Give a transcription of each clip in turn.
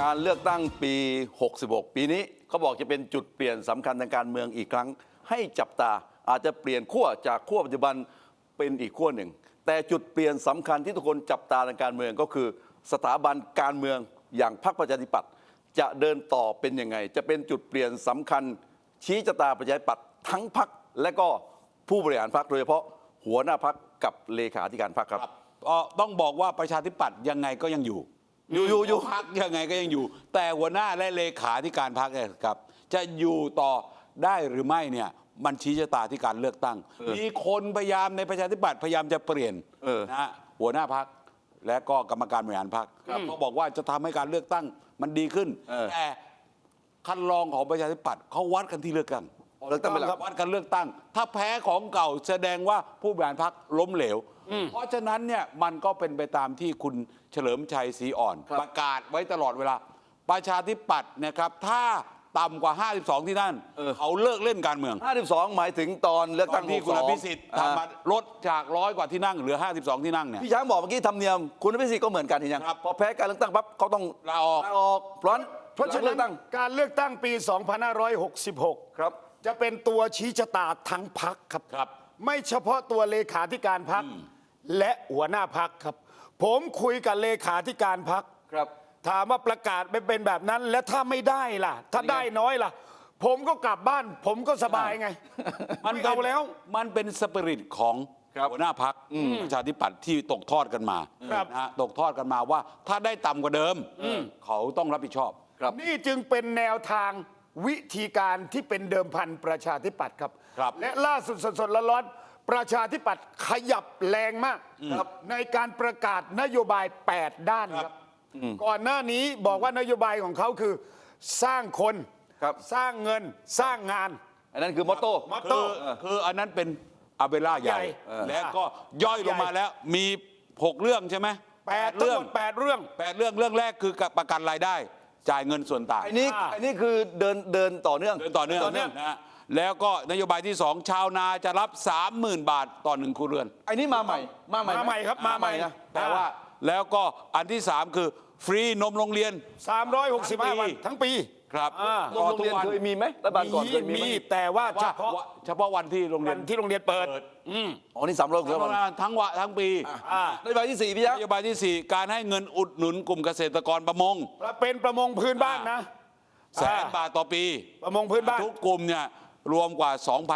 การเลือกตั้งปี 66 ปีนี้เขาบอกจะเป็นจุดเปลี่ยนสำคัญทางการเมืองอีกครั้ง ให้จับตาอาจจะเปลี่ยนขั้วจากขั้วปัจจุบันเป็นอีกขั้วหนึ่ง แต่จุดเปลี่ยนสำคัญที่ทุกคนจับตาทางการเมืองก็คือ สถาบันการเมืองอย่างพรรคประชาธิปัตย์จะเดินต่อเป็นยังไง จะเป็นจุดเปลี่ยนสำคัญ ชี้ชะตาประชาธิปัตย์ทั้งพรรคและก็ผู้บริหารพรรคโดยเฉพาะหัวหน้าพรรคกับเลขาธิการพรรคครับต้องบอกว่าประชาธิปัตย์ยังไงก็ยังอยู่ อยู่อยู่อยู่พักยังไงก็ยังอยู่ แต่หัวหน้าและเลขาธิการพักเนี่ยครับ จะอยู่ต่อได้หรือไม่เนี่ยมันชี้ชะตาที่การเลือกตั้ง มีคนพยายามในประชาธิปัตย์พยายามจะเปลี่ยนเออนะฮะหัวหน้าพักและก็กรรมการบริหารพักเขาบอกว่าจะทำให้การเลือกตั้งมันดีขึ้นเออแต่คันรองของประชาธิปัตย์เขาวัดกันที่เลือกตั้ง เลือกตั้งเป็นหลักวัดกันเลือกตั้ง ถ้าแพ้ของเก่าแสดงว่าผู้บริหารพักล้มเหลว เพราะฉะนั้นเนี่ยมันก็เป็นไปตามที่คุณเฉลิมชัยศรีอ่อนครับประกาศไว้ตลอดเวลา ประชาธิปัตย์นะครับถ้าต่ำกว่า 52 ที่นั่นเออเขาเลิกเล่นการเมือง 52 หมายถึงตอนเลือกตอตั้นงที่คุณอ62ภิสิทธิ์อ่าทำมาลดจากร้อยกว่าที่นั่งเหลือ 52 ที่นั่งเนี่ยพี่ช้างบอกเมื่อกี้ธรรมเนียมคุณอภิสิทธิ์ก็เหมือนกันเห็นยังครับพอแพ้การเลือกตั้งปั๊บเขาต้องลาออกลาออกเพราะฉะนั้นเพราะฉะเลืนั้อนกตั้งการเลือกตั้งปี 2566 ครับ จะเป็นตัวชี้ชะตาทั้งพักครับ ครับ ไม่เฉพาะตัวเลขาธิการพักและหัวหน้าพักครับ ผมคุยกับเลขาธิการพักครับ ถามว่าประกาศไม่เป็นแบบนั้น แล้วถ้าไม่ได้ล่ะ ถ้าได้น้อยล่ะ ผมก็กลับบ้าน ผมก็สบายไงมันไม่เป็นเอาแล้ว มันเป็นสปิริตของครับหัวหน้าพักประชาธิปัตย์ที่ตกทอดกันมาครับนะฮะตกทอดกันมาว่า ถ้าได้ต่ำกว่าเดิม เขาต้องรับผิดชอบครับนี่จึงเป็นแนวทาง วิธีการที่เป็นเดิมพันประชาธิปัตย์ครับ ครับ และล่าสุดสดๆร้อนๆประชาธิปัตย์ขยับแรงมากครับในการประกาศนโยบาย 8 ด้านครับ ก่อนหน้านี้บอกว่านโยบายของเขาคือ สร้างคนครับ สร้างเงินสร้างงาน อันนั้นคือมอตโต้ มอตคืโต้อคืออันนั้นเป็นอาเบล่าใหญ่ ใหญ่เออ และก็ย่อยลงมาแล้วมีหกเรื่องใช่ไหมแปดทั้งเรื่หมดแปดเรื่อง แปดเรื่องเรื่องแรกคือประกันรายได้ จ่ายเงินส่วนต่างอันนี้อ่าอันนี้คือเดินเดินต่อเนื่อง เดินต่อเนื่องต่อเนื่อง นะฮะแล้วก็นโยบายที่สองชาวนาจะรับ 30,000 บาทต่อหนึ่งครัวเรือน อันนี้มาใหม่ มาใหม่มาใหม่ครับมาใหม่นะแต่ว่า แล้วก็อันที่สามคือฟรีนมโรงเรียน 365 วันทั้งปีครับอ่าโรงเรียนเคยมีไหมรัฐบาลก่อนเคยมีไหมมีแต่ว่าเฉว่าพาะว่าเฉพาะวันที่โรงเรีวัยนนที่โรงเรียนเปิด เปิดอ๋อนี่สามร้อยทั้งวัวันนทั้งวันทั้งปีอ่านโยบายที่สี่พี่ยักนษ์โยบายที่สี่การให้เงินอุดหนุนกลุ่มเกษตรกรประมง เป็นประมงพื้นบ้านนะแสนบาทต่อปี ประมงพื้นบ้าน ทุกกลุ่มเนี่ย รวมกว่า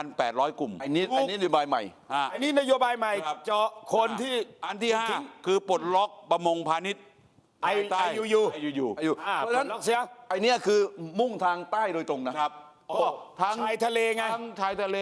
2,800 กลุ่ม อันนี้อันนี้นโยบายใหม่ อะ อันนี้นโยบายใหม่ครับ เจาะคนที่ อันที่ 5 คือปลดล็อกประมงพาณิชย์ไอภายใต้ไอยูยูไอยูยูอายุอ่าเพปราะฉะลนั้ดนล็อกเสีย ไอเนี้ยคือมุ่งทางใต้โดยตรงนะครับโอ้ก็ทั้งชายทะเลไง ทั้งชายทะเล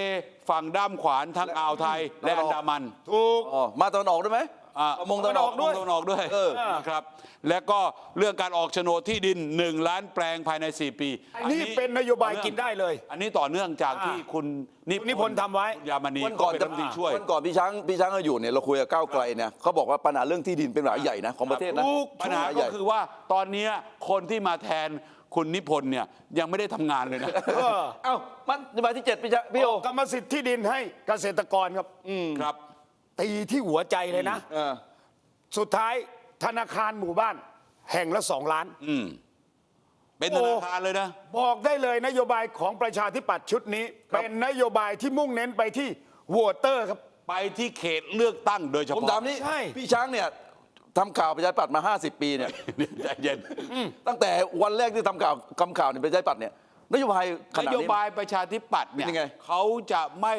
ฝั่งด้ามขวานทั้งอ่าวไทยและอันดามัน ถูก อ๋อมาตะวันออกได้ไหม อ่าประมงตะวันออกตะวันออกด้วยตะวันออกด้วยเออ นะครับและก็เรื่องการออกโฉนดที่ดิน 1 ล้านแปลงภายใน 4 ปีอันนี้เป็นนโยบายกินได้เลย อันนี้ต่อเนื่องจากที่คุณนิคุณนิพนธ์ทำไว้ คุณยามณีวันก็ก่อนเป็นรัฐมนตรีช่วย วันก่อนพี่ช้างพี่ช้างก็อยู่เนี่ยเราคุยกับก้าวไกลเนี่ยเขาบอกว่าปัญหาเรื่องที่ดินเป็นปัญหาใหญ่นะของประเทศนะถูก ปัญหาใหก็ญ่คือว่าตอนเนี้ยคนที่มาแทนคุณนิพนธ์เนี่ยยังไม่ได้ทำงานเลยนะ เออเอ้ามันนโยบายที่เจ็ดพี่ช้างพี่โอ กรรมสิทธิ์ที่ดินให้เกษตรกรครับ ครับ ตีที่หัวใจเลยนะ เออ สุดท้ายธนาคารหมู่บ้าน แห่งละสองล้าน อืม เป็นโอ้ธนาคารเลยนะ บอกได้เลยนโยบายของประชาธิปัตย์ชุดนี้เป็นนโยบายที่มุ่งเน้นไปที่วอเตอร์ครับ ไปที่เขตเลือกตั้งโดยเฉผมพาะถามนี่ใช่ พี่ช้างเนี่ยทำข่าวประชาธิปัตย์มา 50 ปีเนี่ย ใจเย็น ตั้งแต่วันแรกที่ทำข่าวกำข่าวเนี่ยประชาธิปัตย์เนี่ยนโยบายขนนาดโยนี้บายประชาธิปัตย์เนี่ยเป็นยังไง เขาจะไม่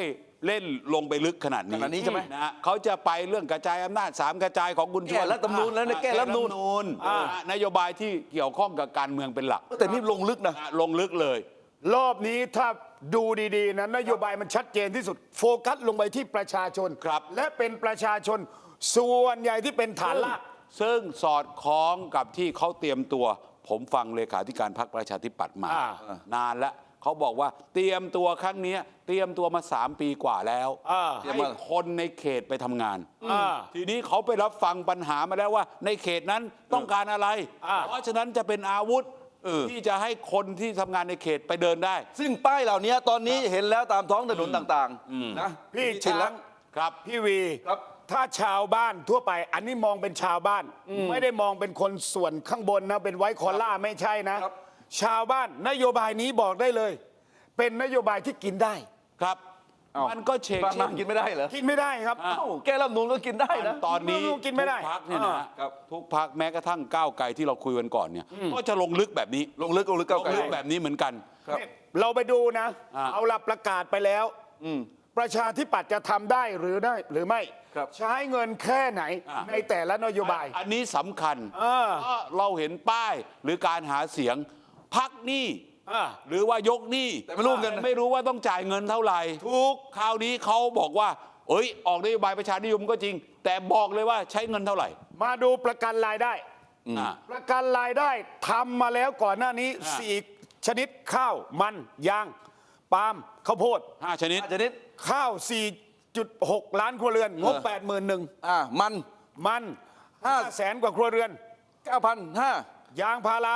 เล่นลงไปลึกขนาดนี้ขนาดนี้ใช่ไหม นะฮะเขาจะไปเรื่องกระจายอำนาจสามกระจายของคุณชแก้วนรัฐธรรมนูญแล้วนะแก้รัฐธรรมนูญอ่านโยบายที่เกี่ยวข้องกับการเมืองเป็นหลักแต่นี่ลงลึกนะนะลงลึกเลย รอบนี้ถ้าดูดีๆนะนโยบายมันชัดเจนที่สุด โฟกัสลงไปที่ประชาชน ครับ และเป็นประชาชนส่วนใหญ่ที่เป็นฐานรากซึ่งสอดคล้องกับที่เขาเตรียมตัว ผมฟังเลขาธิการพรรคประชาธิปัตย์มา อ่านานแล้ว เขาบอกว่าเตรียมตัวครั้งเนี้ยเตรียมตัวมาสามปีกว่าแล้วอ่า ให้คนในเขตไปทำงาน อ่า ทีนี้เขาไปรับฟังปัญหามาแล้วว่า ในเขตนั้นต้องการอะไร อ่า เพราะฉะนั้นจะเป็นอาวุธที่จะให้คนที่ทำงานในเขตไปเดินได้ ซึ่งป้ายเหล่านี้ตอนนี้เห็นแล้วตามท้องถนนต่างๆนะพี่ชินช้าแล้งวครับ พี่วี ครับ ถ้าชาวบ้านทั่วไป อันนี้มองเป็นชาวบ้าน ไม่ได้มองเป็นคนส่วนข้างบนนะ เป็นไว้คอล่าไม่ใช่นะ ครับ ชาวบ้านนโยบายนี้บอกได้เลย เป็นนโยบายที่กินได้ ครับ เอ้ามันก็เชกบ้านเช่มันนกินไม่ได้เหรอกินไม่ได้ครับอะเอ้าแก้รัฐธรรมนูนก็กินได้นะ ตอนนี้กินไม่ได้ทุกพักเนี่ยนะอ่า ครับ ทุกพักแม้กระทั่งก้าวไกลที่เราคุยกันก่อนเนี่ยก็จะลงลึกแบบนี้ลงลึกลงลึกลเก้างไกล ลึกแบบนี้เหมือนกัน ครับเราไปดูนะ อะเอาละประกาศไปแล้วอืมประชาธิปัตย์จะทำได้หรือได้หรือไม่ ครับ ใช้เงินแค่ไหนอะในแต่ละนโยบาย อันนี้สำคัญเออ เพราะเราเห็นป้ายหรือการหาเสียง พักหนี้อะหรือว่ายกหนี้แต่ไม่รู้เงิน ไม่รู้ว่าต้องจ่ายเงินเท่าไหร่ ถูก คราวนี้เขาบอกว่า เอ้ย ออกนโยบายประชานิยมก็จริง แต่บอกเลยว่าใช้เงินเท่าไหร่มาดูประกันรายได้ อ่า ประกันรายได้ทำมาแล้วก่อนหน้านี้อะ สี่ชนิดข้าวมันยางปาล์มข้าวโพด ห้าชนิดอาจจะนิดข้าว 4.6 ล้านครัวเรือน งบเออ81,000อ่ามัน มันห้า 5แสนกว่าครัวเรือนเก้าพันห้ายางพารา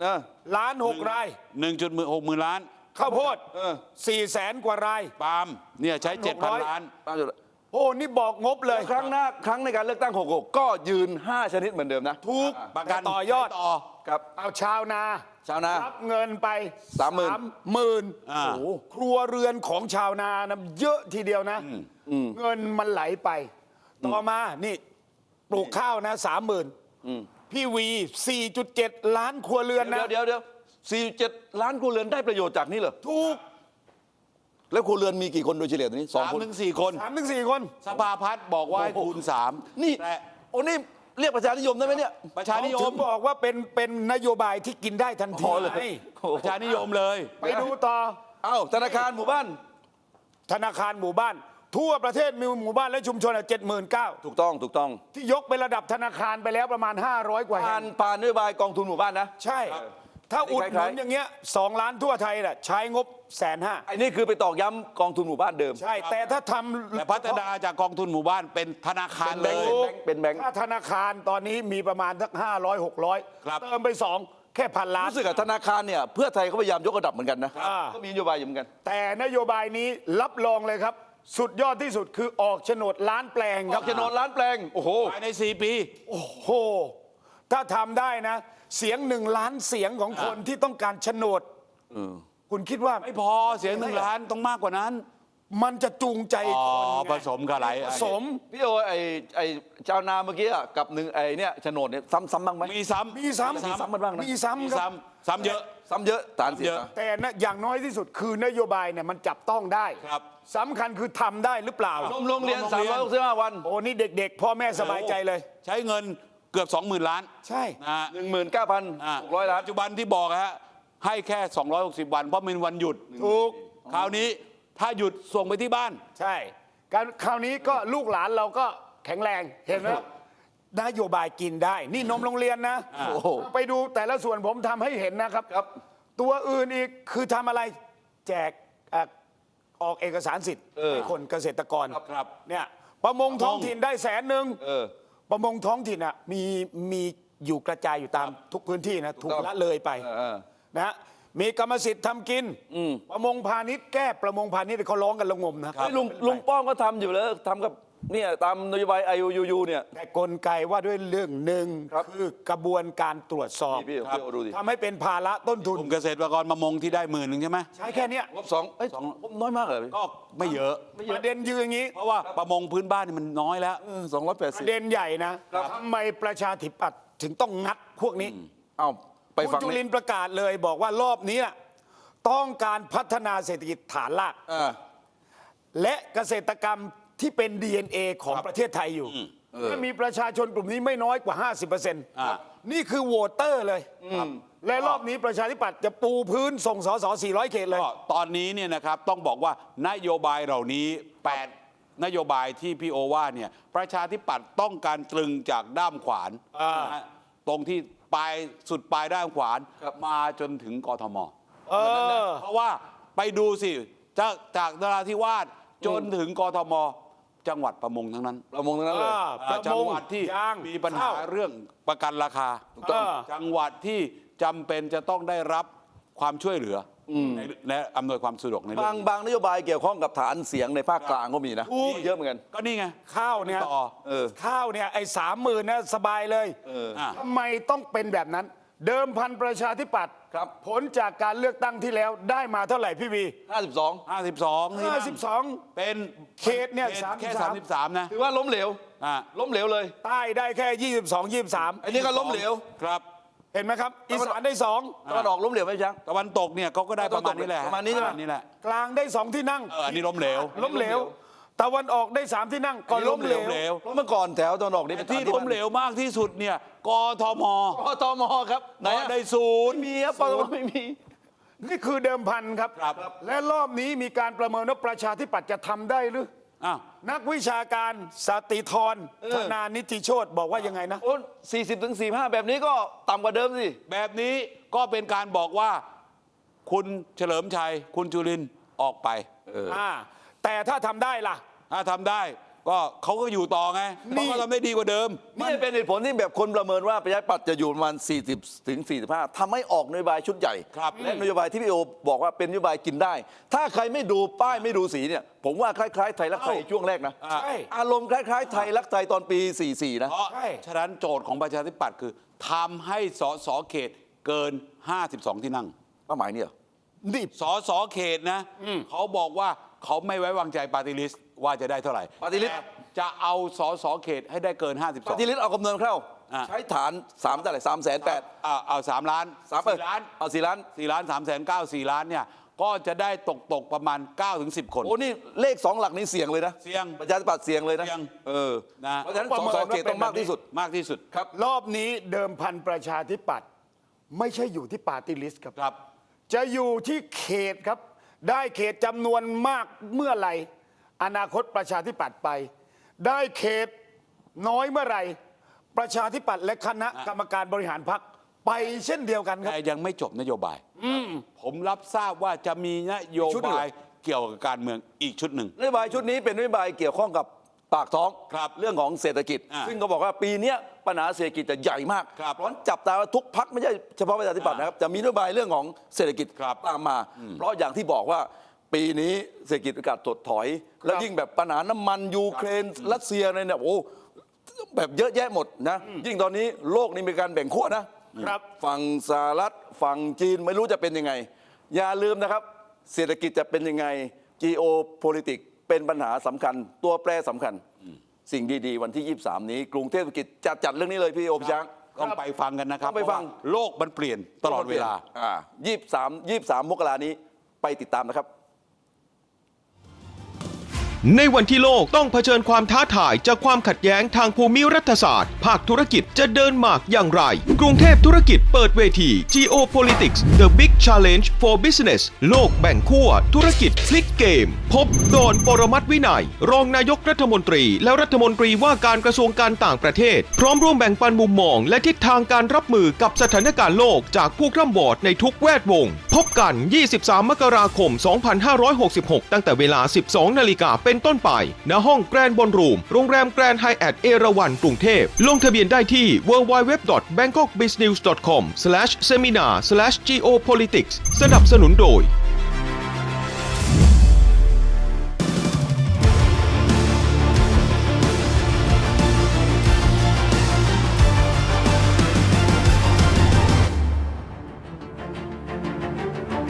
เออล้านหกราย หนึ่งจุดหกหมื่นล้าน ข้าวโพดเออ4แสนกว่าราย ปาล์มเนี่ยใช้เจ็ดพัน600 ล้าน ตามจุดโอ้ นี่บอกงบเลย ครั้งหน้าครั้งในการเลือกตั้ง 66 ก็ยืน 5 ชนิดเหมือนเดิมนะ ถูกประกันแต่ต่อยอด ต่อ ครับ เอาชาวนาชาวนารับเงินไปสามหมื่น หมื่นอ่า โอ้โหครัวเรือนของชาวนานะเยอะทีเดียวนะ เงินมันไหลไป ต่อมานี่ปลูกข้าวนะสามหมื่น พี่วี 4.7 ล้านครัวเรือนนะ เดี๋ยวเดี๋ยวเดี๋ยว47ล้านครัวเรือนได้ประโยชน์จากนี้เหรอถูกแล้วครัวเรือนมีกี่คนโดยเฉลี่ยตอนนี้สองสามคน ถึงสี่คนสามถึงสี่คน สภาพัฒน์บอกว่าให้คูณสามนี่แต่ โอ้นี่เรียกประชานิยมได้ไหมเนี่ย ประชานิยถึมงบอกว่าเป็นเป็นนโยบายที่กินได้ทันทีพอเลยไงโอ้โหประชานิยมเลย ไปดูต่อ เอ้าธนาคารหมู่บ้าน ธนาคารหมู่บ้าน ทั่วประเทศมีหมู่บ้านและชุมชนเจ็ดหมื่นเก้าถูกต้องถูกต้องที่ยกเป็นระดับธนาคารไปแล้วประมาณ 500 กว่าแห่ผ่านงผ่านนโยบายกองทุนหมู่บ้านนะ ใช่ ถ้าอุดหนุคล้านยๆอย่างเงี้ยสองล้านทั่วไทยน่ะใช้งบแสนห้าไอ้นี่คือไปตอกย้ำกองทุนหมู่บ้านเดิม ใช่ แต่ถ้าทำแต่พัฒนาจากกองทุนหมู่บ้านเป็นธนาคารเป็นเลแบงยค์เป็นแบงค์ ถ้าธนาคารตอนนี้มีประมาณสักห้าร้อยหกร้อยครับ เติมไปสองแค่พันล้าน รู้สึกกับธนาคารเนี่ยเพื่อไทยเขาพยายามยกระดับเหมือนกันนะ อ่า ก็มีนโยบายอยู่เหมือนกัน แต่นโยบายนี้รับรองเลยครับ สุดยอดที่สุดคือออกโฉนดล้านแปลงอคอรักบโฉนดล้านแปลง โอ้โห ภายใน 4 ปี โอ้โห ถ้าทำได้นะ เสียงหนึ่งล้านเสียงของคนที่ต้องการโฉนดคุณคิดว่า ไม่พอเสียงหนึ่งล้านต้องมากกว่านั้น มันจะจูงใจอ๋อคนไงผสมกับอะไรผสมพี่โอไอ้ไอ้ชาวนาเมื่อกี้อะกับหนึ่งไอ้เนี่ยโฉนดเนี่ยซ้ำซ้ำบ้างไหม มีซ้ำมีซ้ำมีซ้ำมันบ้างนะ มีมีซ้ำครับ ซ้ำซ้ำเยอะ ซ้ำเยอะฐานเสียเยอะ นะแต่นะอย่างน้อยที่สุดคือนโยบายเนี่ยมันจับต้องได้ครับ สำคัญคือทำได้หรือเปล่านมโรงเรียนนมโรงเรียน 365 วัน โอ้นี่เด็กๆ พ่อแม่สบายใจเลย ใช้เงินเกือบ 20,000 ล้านใช่ นะฮะ19,600 ล้าน ปัจจุบันที่บอกฮะให้แค่ 260 วัน เพราะเป็นวันหยุด ถูก คราวนี้ ถ้าหยุดส่งไปที่บ้าน ใช่การคราวนี้ก็ลูกหลานเราก็แข็งแรงเห็นไหมนโยบายกินได้ นี่นมโรงเรียนนะโอ้โหไปดูแต่ละส่วนผมทำให้เห็นนะครับครับ ตัวอื่นอีกคือทำอะไรแจกเอ่อออกเอกสารสิทธิ์เออให้คนเกษตรกรครับเนี่ยประมงท้องถิ่นได้แสนหนึ่งเออประมงท้องถิ่นอะมีมีอยู่กระจายอยู่ตามทุกพื้นที่นะถูกต้องละเลยไปเออเออ นะฮะ มีกรรมสิทธิ์ทำกินประมงพาณิชย์แก้ประมงพาณิชย์เขาร้องกันระงมนะ เฮ้ยลุงลุงป้อมก็ทำอยู่แล้วทำกับเนี่ยตามนโยบาย IUU เนี่ย แต่กลไกว่าด้วยเรื่องหนึ่งครับคือกระบวนการตรวจสอบพี่พี่พี่โอดูดิ ทำให้เป็นภาระต้นทุกนลุ่มเกษตรกรมามงที่ได้หมื่นหนึ่งใช่ไหมใช้แค่เนี้ยงบสองเอ้ยน้อยมากเลยก็ไม่เยอะ ประเด็นยืนอย่างนี้ เพราะว่าประมงพื้นบ้านนี่มันน้อยแล้ว สองร้อยแปดปสิบระเด็นใหญ่นะทำไมประชาธิปัตย์ถึงต้องงัดพวกนี้ เอ้า ไปคุณฟังจุลินี่นทร์ประกาศเลยบอกว่ารอบนี้น่ะต้องการพัฒนาเศรษฐกิจฐานรากอ่าและเกษตรกรรมที่เป็น DNA ของประเทศไทยอยู่ถ้ามีประชาชนกลุ่มนี้ไม่น้อยกว่า 50%อ่านี่คือโหวตเตอร์เลยและรอบนี้ประชาธิปัตย์จะปูพื้นส่งสส400 เขตเลย ก็ตอนนี้เนี่ยนะครับต้องบอกว่านโยบายเหล่านี้ 8 นโยบายที่พี่โอว่าเนี่ยประชาธิปัตย์ต้องการตรึงจากด้ามขวานอ่าน นะฮะตรงที่ ปลายสุดปลายด้ามขวานครับมาจนถึงกทม เออ เพราะว่าไปดูสิ จากจากนราธิวาสจนถึงกทม จังหวัดประมงทั้งนั้นประมงทั้งนั้นเลย อ่าอ่าประจัมงงหวัดที่ยางมีปัญหาข้าวเรื่องประกันราคาต้องจังหวัดที่จำเป็นจะต้องได้รับความช่วยเหลือ ในและอำนวยความสะดวกในเรื่บาองงนี้บางนโยบายเกี่ยวข้องกับฐานเสียงในภาคกลางก็มีนะถูกเยอะเหมือนกัน ก็นี่ไง ข้าวเนี่ยต่อเออ ข้าวเนี่ยไอ้สามหมื่นนะสบายเลยเอออะ ทำไมต้องเป็นแบบนั้น เดิมพันประชาธิปัตย์ครับ ผลจากการเลือกตั้งที่แล้วได้มาเท่าไหร่พี่วี52 52ที่นั่ง52 เป็นเขตเนี่ยขแค่33 33 นะถือว่าล้มเหลว อ่าล้มเหลวเลย ใต้ได้แค่ 22 23 อันนี้ก็ล้มเหลว ครับ เห็นไหมครับอีสานได้ตะวันออกล้มเหลวไหมช้าง ตะวันตกเนี่ยเขาก็ได้ประมาณนี้แหละประมาณนี้ใช่ไหมนี่แหละ2กลางได้2ที่นั่ง เอออันนี้ล้มเหลวล้มเหลว ตะวันออกได้3ที่นั่งก็ล้มเหลวเหลวเพราะเมื่อก่อนแถวตะวันออกนี่เป็นที่ฐานล้มเหลวมากที่สุดเนี่ยกทมปตมครับไหนอะได้ศูนย์ไม่มีครับปตมไม่มี นี่คือเดิมพันครับ ครับ และรอบนี้มีการประเมินว่าประชาธิปัตย์จะทำได้หรือ อ้าวนักวิชาการสติธรธนานิติโชตบอกว่ายังไงนะ โอ้สี่สิบถึงสี่ห้าแบบนี้ก็ต่ำกว่าเดิมสิ แบบนี้ก็เป็นการบอกว่า คุณเฉลิมชัย คุณจุรินทร์ออกไป อ่าแต่ถ้าทำได้ล่ะ ถ้าทำได้ ก็เขาก็อยู่ต่อไงนี่เขาก็ทำได้ดีกว่าเดิม นี่เป็นเหตุผลที่แบบคนประเมินว่าประชาธิปัตย์จะอยู่ประมาณ 40 ถึง 45ทำให้ออกนโยบายชุดใหญ่ ครับและนโยบายที่พี่โอบอกว่าเป็นนโยบายกินได้ ถ้าใครไม่ดูป้ายไม่ดูสีเนี่ย ผมว่าคล้ายๆไทยรักไทยช่วงแรกนะอ่าใช่ อารมณ์คล้ายๆไทยรักไทยตอนปี 44 นะ เพราะใช่ ฉะนั้นโจทย์ของประชาธิปัตย์คือทำให้สสเขตเกิน 52 ที่นั่ง เป้าหมายเนี่ยเหรอนี่สสเขตนะเขาบอกว่า เขาไม่ไว้วางใจปาร์ติลิสว่าจะได้เท่าไหร่ปฏิริษีแต่จะเอาสสเขตให้ได้เกิน 52 ปฏิริษีเอาคำนวณเข้า อะ ใช้ฐาน3เท่าไหร่3แสนแปดอ่าเอาสามล้านสามสี่ล้านเอาสี่ล้านสี่ล้านสามแสนเก้าสี่ล้านเนี่ย ก็จะได้ตกตกประมาณ9ถึง10คน โอ้นี่เลขสองหลักนี้เสี่ยงเลยนะเสี่ยงประชาธิปัตย์เสี่ยงเลยนะเสี่ยง เออนะเพราะฉะนั้นประสเมินสว่าเขตต้องมากที่สุด มากที่สุดครับรอบนี้เดิมพันประชาธิปัตย์ไม่ใช่อยู่ที่ปาร์ตี้ลิสต์ครับ ครับ จะอยู่ที่เขตครับ ได้เขตจำนวนมากเมื่อไหร่ อนาคตประชาธิปัตย์ไป ได้เขตน้อยเมื่อไหร่ ประชาธิปัตย์และคณะกรรมการบริหารพรรคไปเช่นเดียวกันครับ แต่ยังไม่จบนโยบายผมรับทราบว่าจะมีนโยชุดหนึ่งบายเกี่ยวกับการเมืองอีกชุดหนึ่ง นโยบายชุดนี้เป็นนโยบายเกี่ยวข้องกับ ปากท้องครับเรื่องของเศรษฐกิจ อ่าซึ่งก็บอกว่าปีเนี้ยปัญหาเศรษฐกิจจะใหญ่มากครับเพราะฉะนั้นจับตาว่าทุกพักไม่ใช่เฉพาะประชาธิปัตย์นะครับจะมีนโยบายเรื่องของเศรษฐกิจครับตามมา เพราะอย่างที่บอกว่าปีนี้เศรษฐกิจอากาศถดถอย แล้วยิ่งแบบปัญหาน้ำมันยูเครนรัสเซียอะไรเนี่ยโอ้แบบเยอะแยะหมดนะยิ่งตอนนี้โลกนี้มีการแบ่งขั้วนะครับ ฝั่งสหรัฐฝั่งจีนไม่รู้จะเป็นยังไง อย่าลืมนะครับ เศรษฐกิจจะเป็นยังไง geopolitics เป็นปัญหาสำคัญ ตัวแปรสำคัญ สิ่งดีๆ วันที่ 23 นี้ กรุงเทพธุรกิจจะจัดเรื่องนี้เลยพี่โอมช้าง ต้องไปฟังกันนะครับต้องไปฟัง เพราะว่าโลกมันเปลี่ยนตลอดเวลา อ่า23 23 มกรานี้ไปติดตามนะครับ ในวันที่โลกต้องเผชิญความท้าทายจากความขัดแย้งทางภูมิรัฐศาสตร์ ภาคธุรกิจจะเดินหมากอย่างไร กรุงเทพธุรกิจเปิดเวที Geopolitics The Big Challenge for Business โลกแบ่งขั้วธุรกิจพลิกเกม พบโดนปรมัตวินัย รองนายกรัฐมนตรี และรัฐมนตรีว่าการกระทรวงการต่างประเทศ พร้อมร่วมแบ่งปันมุมมอง และทิศทางการรับมือกับสถานการณ์โลกจากผู้ร่ำวอดในทุกแวดวง พบกัน 23 มกราคม 2566 ตั้งแต่เวลา 12 นาฬิกาเป็นต้นไป ณห้องแกรนบอลรูม โรงแรมแกรนไฮแอทเอราวันกรุงเทพ ลงทะเบียนได้ที่ www.bangkokbusinessnews.com/seminar/geopolitics สนับสนุนโดย